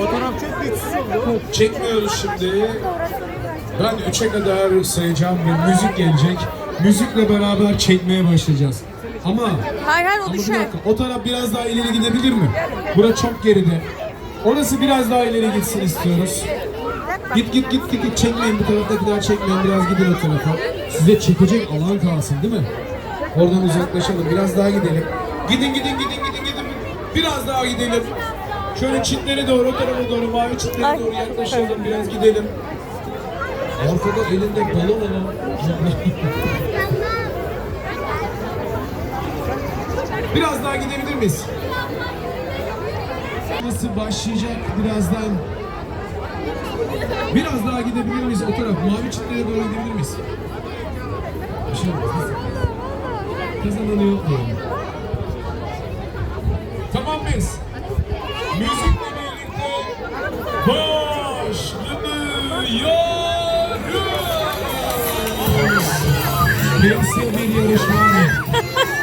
Fotoğraf çok güçsüz oldu. Çekmiyoruz şimdi. Ben 3'e kadar sayacağım ve müzik gelecek. Müzikle beraber çekmeye başlayacağız. Ama Hayır hayır o ama bir düşer. dakika, o taraf biraz daha ileri gidebilir mi? Bura çok geride. Orası biraz daha ileri gitsin istiyoruz. Git git git git, git. çekmeyin bu taraftakiler çekmeyin biraz gidin o tarafa. Size çekecek alan kalsın değil mi? Oradan uzaklaşalım biraz daha gidelim. Gidin gidin gidin gidin gidin. Biraz daha gidelim. Şöyle çitlere doğru o tarafa doğru mavi çitlere doğru yaklaşalım biraz gidelim. Arkada elinde balon olan. Biraz daha gidebilir miyiz? Nasıl başlayacak birazdan? Biraz daha gidebilir miyiz o taraf? Mavi çitlere doğru gidebilir miyiz? Kazananı yok. Müzikle birlikte başlıyoruz. Gençse bir yarışma.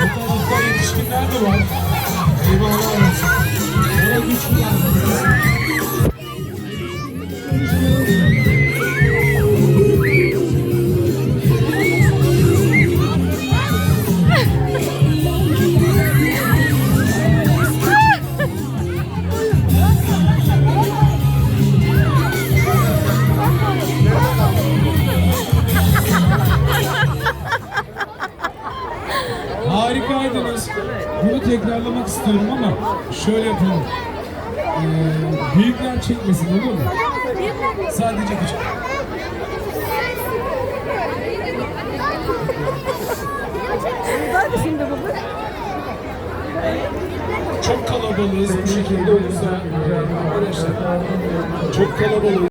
Bu tarafta yetişkinler de var. Eyvallah olsun. Ona güç lazım. Harikaydınız. Bunu tekrarlamak istiyorum ama şöyle yapalım. Ee, büyükler çekmesin olur mu? Sadece küçük. Çok kalabalığız bu şekilde olursa arkadaşlar. Çok kalabalığız.